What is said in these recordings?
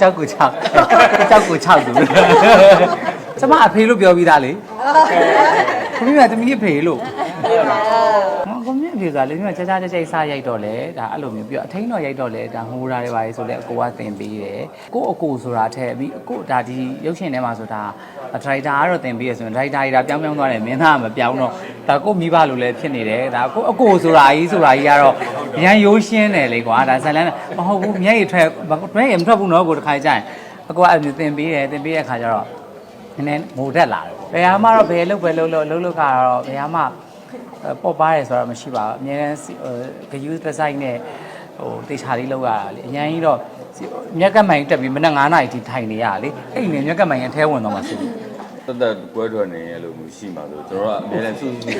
ကြောက်ကို6ကြောက်ကို6သူကျမအဖေလို့ပြောပြီးသားလေကိုမြတ်တမီးအဖေလို့ဟောကိုမြတ်အဖေကလေမြတ်ချာချာကြိတ်ကြိတ်စားရိုက်တော့လေဒါအဲ့လိုမျိုးပြီးတော့အထိန်တော့ရိုက်တော့လေဒါငိုးတာတွေပါလေဆိုလေအကိုကတင်ပေးတယ်ကိုအကိုဆိုတာထက်ပြီးအကိုဒါဒီရုပ်ရှင်ထဲမှာဆိုတာဒရိုက်တာကတော့တင်ပေးရဆိုရင်ဒရိုက်တာကြီးဒါပြောင်းပြောင်းသွားတယ်မင်းသားကမပြောင်းတော့ ဒါကိုမိဘလိုလည်းဖြစ်နေတယ်ဒါကိုအကိုဆိုတာကြီးဆိုတာကြီးကတော့ရန်ရိုးရှင်းတယ်လေကွာဒါဇလန်းမဟုတ်ဘူးမျက်ရည်ထွက်မျက်ရည်မထွက်ဘူးနော်ကိုတစ်ခါကြရင်အကိုကအဲ့လိုတင်ပေးတယ်တင်ပေးတဲ့ခါကျတော့နည်းနည်းငိုတက်လာတယ်ဘယ်ဟာမှတော့ဘယ်လုတ်ပဲလုတ်လို့လုတ်လုတ်ကတော့ဘယ်ဟာမှပေါ့ပါတယ်ဆိုတော့မရှိပါဘူးအများနဲ့ဂယူးတစ်ဆိုင်နဲ့ဟိုတေချာလေးလောက်ရတာလေအရင်ကြီးတော့မြက်ကမိုင်တက်ပြီးမနက်9နာရီထိထိုင်နေရတာလေအဲ့ဒီနေမြက်ကမိုင်အထဲဝင်တော့မှဆိုပြီး တက်တက်ကွဲထွက်နေရလို့မရှိမှဆိုကျွန်တော်ကအများနဲ့စုစုစု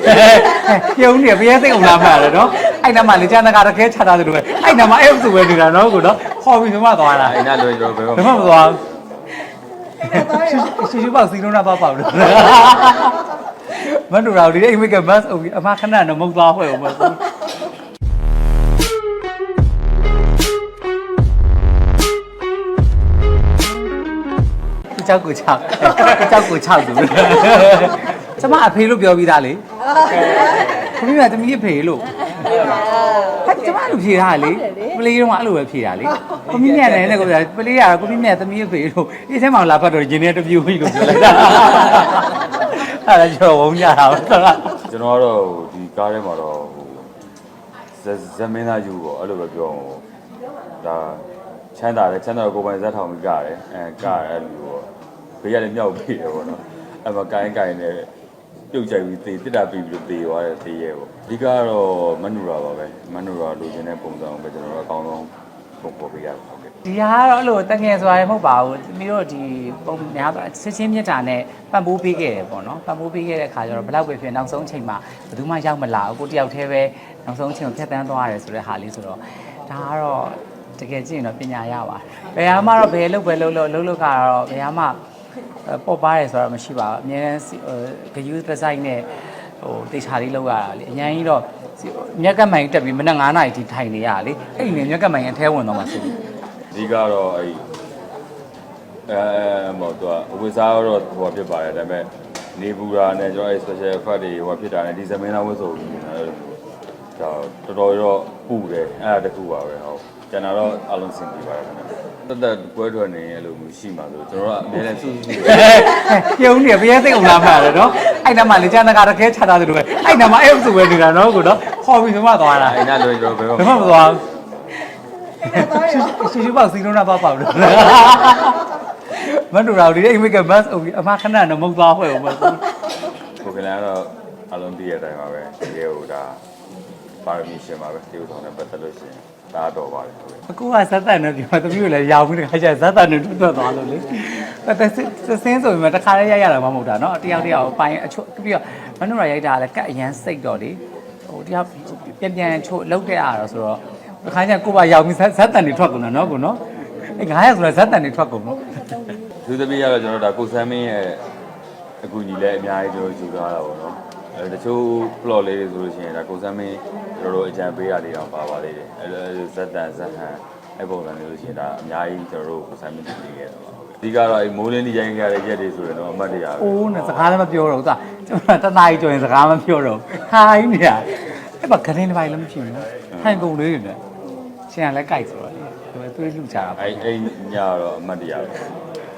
ပြုံးနေဘယ်စိတ်အောင်လာမှရတယ်နော်အဲ့နားမှာလေချာနကတကယ်ချတာဆိုလို့ပဲအဲ့နားမှာအဲ့ဆိုပဲနေတာနော်ကိုနော်ခေါ်ပြီးဆိုမှသွားတာအိမ်နာလွယ်ကျွန်တော်ဘယ်ဘယ်မှမသွားဘူးရှူရှူပေါက်စီလုံးနာပေါက်ပေါက်လို့မန်တူရာဒီအိမ်မိကမတ်အုပ်အမခဏတော့မုံသွားဟွဲ့ဦးမဟုတ်ဘူး ကြောက်ကို6ကြောက်ကို6သူကျမအဖေလို့ပြောပြီးသားလေခမီးကတမီးအဖေလို့ဟာကျမလိုဖြေတာလေပလေးတော့အဲ့လိုပဲဖြေတာလေခမီးမြတ်တယ်နဲ့ကိုပြောပလေးကတော့ခမီးမြတ်တမီးအဖေလို့ဒီထဲမှာလာဖတ်တော့ဂျင်းနဲ့တပြူပြီးလို့ပြောလိုက်တာအဲ့ဒါကျွန်တော်ဝုန်းကြတာပါကျွန်တော်ကတော့ဒီကားထဲမှာတော့ဟိုဇမင်းသားယူပေါ့အဲ့လိုပဲပြောအောင်ဒါချမ်းသာတယ်ချမ်းသာတော့ကိုယ်ပိုင်ဇက်ထောင်ပြီးကရတယ်အဲကရအဲ့လိုပေါ့ ဘေးကလည်းမြောက်ပြီးတယ်ပေါ့နော်အဲ့မှာကိုင်းကိုင်းနဲ့ပြုတ်ကြိုက်ပြီးတေတစ်တာပြီးပြီးတေသွားတယ်တေးရဲပေါ့အဓိကကတော့မနူရာပါပဲမနူရာလိုချင်တဲ့ပုံစံကိုပဲကျွန်တော်တို့အကောင်းဆုံးပုံပေါ်ပေးရပါဟုတ်ကဲ့ဒီဟာကတော့အဲ့လိုတငယ်ဆိုတာမဟုတ်ပါဘူးသမီးတို့ဒီပုံများပါစစ်ချင်းမြတ်တာနဲ့ပံ့ပိုးပေးခဲ့တယ်ပေါ့နော်ပံ့ပိုးပေးခဲ့တဲ့ခါကျတော့ဘယ်လောက်ပဲဖြစ်နောက်ဆုံးချိန်မှာဘယ်သူမှရောက်မလာဘူးကိုတယောက်တည်းပဲနောက်ဆုံးချိန်ကိုဖြတ်တန်းသွားရတယ်ဆိုတဲ့ဟာလေးဆိုတော့ဒါကတော့တကယ်ကြည့်ရင်တော့ပညာရပါတယ်ဘယ်ဟာမှတော့ဘယ်လုတ်ပဲလုတ်လို့လုတ်လုတ်ကတော့ဘယ်ဟာမှ ပေါ့ပါတယ်ဆိုတော့မရှိပါဘူးအများနဲ့ဂယူးတစ်ဆိုင်နဲ့ဟိုတေချာလေးလောက်ရတာလေအရင်ကြီးတော့မြက်ကမိုင်တက်ပြီးမနက်9နာရီထိထိုင်နေရတာလေအဲ့ဒီနေမြက်ကမိုင်အထဲဝင်တော့မှဆိုပြီးအဓိကတော့အဲ့အဲမော်တော့ဝိစားတော့ဟိုဖြစ်ပါတယ်ဒါပေမဲ့နေပူရာနဲ့ကျွန်တော်အဲ့ special effect တွေဟိုဖြစ်တာနဲ့ဒီဇမင်းသားဝတ်ဆိုပြီးအဲ့လို ဒါတော်တော်ရောပူတယ်အဲ့ဒါတခုပါပဲဟုတ်ကျွန်တော်တော့အလုံးစင်ပြပါတယ်ခင်ဗျတက်တက်ကွဲထွက်နေရလို့မရှိမှဆိုကျွန်တော်ကအများနဲ့စုစုစုပြုံးနေဘယ်စိတ်အောင်လာမှရတယ်နော်အဲ့နားမှာလေချာနကတကယ်ချတာဆိုလို့ပဲအဲ့နားမှာအဲ့ဆိုပဲနေတာနော်ကိုနော်ခေါ်ပြီးဆိုမှသွားတာအိမ်နာလွယ်ကျွန်တော်ဘယ်ဘယ်မှမသွားဘူးရှူရှူပေါက်စီလုံးနာပေါက်ပေါက်လို့မန်တူရာဒီအိမ်မိကမတ်အုပ်အမခဏတော့မုံသွားဟွဲ့ဦးမဟုတ်ဘူးကိုကလည်းတော့အလုံးတည့်ရတဲ့အတိုင်းပါပဲတကယ်ဟိုဒါ ပါရမီရှင်ပါပဲဒီဥဆောင်နဲ့ပတ်သက်လို့ရှိရင်ဒါတော့ပါတယ်ဟုတ်ကဲ့ အခုကဇက်တန်နဲ့ပြောသမီးကိုလည်းရောင်ပြီးတခါကျဇက်တန်နဲ့တွတ်တွတ်သွားလို့လေតែစင်းဆိုရင်တခါလေးရိုက်ရတာမှမဟုတ်တာเนาะတယောက်တယောက်ပိုင်းအချို့ပြီးတော့မနုရာရိုက်တာလည်းကတ်အရန်စိတ်တော့လေဟိုတယောက်ပြန်ပြန်ချို့လောက်တဲ့အားတော့ဆိုတော့တခါကျကိုပါရောင်ပြီးဇက်တန်တွေထွက်ကုန်တာเนาะကိုเนาะအဲ900ဆိုတာဇက်တန်တွေထွက်ကုန်တော့ သူသမီးကတော့ကျွန်တော်ဒါကိုဆမ်းမင်းရဲ့အကူညီလည်းအများကြီးကျွန်တော်ယူထားတာပေါ့နော် အဲတချို့ plot လေးတွေဆိုလို့ရှိရင်ဒါကိုဆမ်းမင်းကျွန်တော်တို့အကြံပေးတာလေးတော့ပါပါသေးတယ်အဲဇက်တန်ဇက်ဟန်အဲပုံစံမျိုးလို့ရှိရင်ဒါအများကြီးကျွန်တော်တို့ကိုဆမ်းမင်းတင်ပေးခဲ့တာပါအဓိကတော့အဲမိုးလင်းဒီရိုင်းခဲ့တဲ့ရက်တွေဆိုရင်တော့အမှတ်တရပဲအိုးနဲ့စကားလည်းမပြောတော့ဘူးသာကျွန်တော်တနားကြီးကြော်ရင်စကားမပြောတော့ဘူးဟာကြီးနေတာအဲ့ပါဂရင်းတစ်ပိုင်းလည်းမဖြစ်ဘူးနော်ဟန်ကုန်လေးတွေနဲ့ရှင်ကလည်းကြိုက်ဆိုတော့လေသူကသွေးလှူကြတာပေါ့အဲအဲညတော့အမှတ်တရပဲ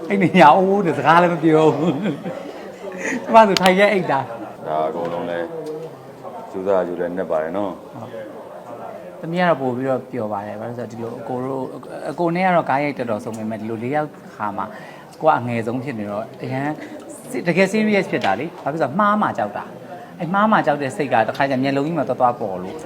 အဲ့နေညာအိုးတဲ့စကားလည်းမပြောဘူးကျမဆိုထိုင်ရဲအိတ်တာ ဒါအကုန်လုံးလဲကျူးစားကျူးလဲနဲ့ပါတယ်နော်သမီးကတော့ပို့ပြီးတော့ပျော်ပါတယ်ဘာလို့လဲဆိုတော့ဒီလိုအကိုတို့အကိုနဲ့ကတော့ကားရိုက်တော်တော်ဆုံးပေမဲ့ဒီလိုလေးယောက်ခါမှာကိုကအငယ်ဆုံးဖြစ်နေတော့အရန်တကယ် serious ဖြစ်တာလေဘာဖြစ်လို့ဆိုတော့မှားမှကြောက်တာအဲ့မှားမှကြောက်တဲ့စိတ်ကတခါကျမျက်လုံးကြီးမှာသွားသွားပေါ်လို့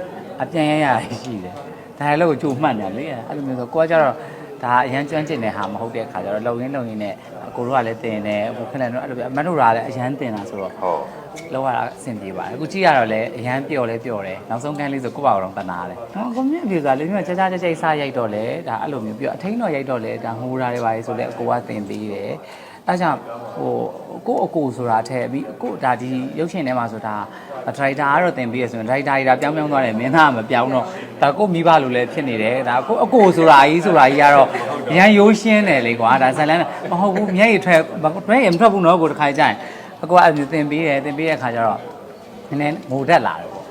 အပြန်ရရရှိတယ်ဒါလည်းကိုကြိုမှတ်နေလေအဲ့လိုမျိုးဆိုကိုကကျတော့ဒါအရန်ကျွမ်းကျင်တဲ့ဟာမဟုတ်တဲ့ခါကျတော့လုံရင်းလုံရင်းနဲ့အကိုတို့ကလည်းတင်တယ်ဟိုခဏတော့အဲ့လိုပြအမတို့ကလည်းအရန်တင်တာဆိုတော့ဟုတ် လောက်ရတာအဆင်ပြေပါတယ်အခုကြည့်ရတော့လည်းအရန်ပျော်လဲပျော်တယ်နောက်ဆုံးကန်းလေးဆိုကိုယ့်ဘာတော့တနာတယ်ဟောကိုမြင့်ပြေကလည်းမြင့်ချာချာကြိတ်ကြိတ်စားရိုက်တော့လေဒါအဲ့လိုမျိုးပြီးတော့အထိန်တော့ရိုက်တော့လေဒါငိုးတာတွေပါလေဆိုလဲအကိုကတင်ပေးတယ်အဲကြောင့်ဟိုကိုယ့်အကိုဆိုတာထက်ပြီးကိုယ့်ဒါဒီရုပ်ရှင်ထဲမှာဆိုတာဒရိုက်တာကတော့တင်ပြီးရဆိုရင်ဒရိုက်တာကြီးဒါပြောင်းပြောင်းသွားတယ်မင်းသားကမပြောင်းတော့ဒါကိုယ့်မိဘလိုလည်းဖြစ်နေတယ်ဒါကိုယ့်အကိုဆိုတာကြီးဆိုတာကြီးကတော့ရန်ရိုးရှင်းတယ်လေကွာဒါဇလန်မဟုတ်ဘူးမျက်ရည်ထွက်မျက်ရည်မထွက်ဘူးနော်ကိုတစ်ခါကြရင် အကိုကအဲ့လိုတင်ပြီးတယ်တင်ပြီးတဲ့ခါကျတော့နည်းနည်းငိုတက်လာတယ်ပေါ့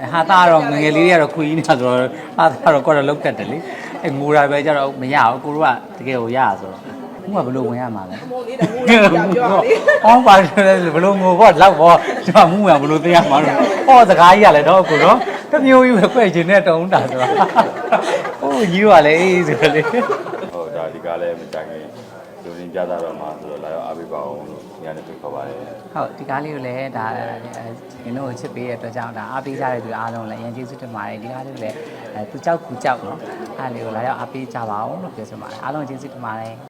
အဲဟာသားတော့ငယ်ငယ်လေးတွေကတော့ခွေးကြီးနေတာဆိုတော့ဟာသားတော့ကိုယ်တော့လောက်တတ်တယ်လေအဲငိုတာပဲကြတော့မရဘူးကိုတို့ကတကယ်ကိုရရဆိုတော့ခုကဘလို့ဝင်ရမှာလဲမို့လေးတော့မို့လေးပြောပြောလေး။အော်ပါလဲဘလို့ငိုပေါ့လောက်ပေါ့ကျွန်တော်မှုရဘလို့သိရမှာလို့။ဟောစကားကြီးရလဲတော့ကိုတော့တမျိုးကြီးပဲခွဲချင်တဲ့တုံးတာဆိုတော့။ဟိုကြီးကလည်းအေးဆိုလေဟုတ်ဒါဒီကားလည်းမကြိုက်ခင်လူရင်းပြသတော့မှာဆိုတော့လာရောက်အားပေးပါအောင်လို့ ညနေဖိတ်ခေါ်ပါတယ်။ဟုတ်ဒီကားလေးကိုလည်းဒါနင်တို့ကိုချစ်ပေးတဲ့အတွက်ကြောင့်ဒါအားပေးကြတဲ့သူအားလုံးလည်းအရင်ကျေးဇူးတင်ပါတယ်ဒီကားလေးကိုလည်းအဲသူကြောက်ကူကြောက်နော်။အားလေးကိုလာရောက်အားပေးကြပါအောင်လို့ပြောချင်ပါတယ်။အားလုံးကျေးဇူးတင်ပါတယ်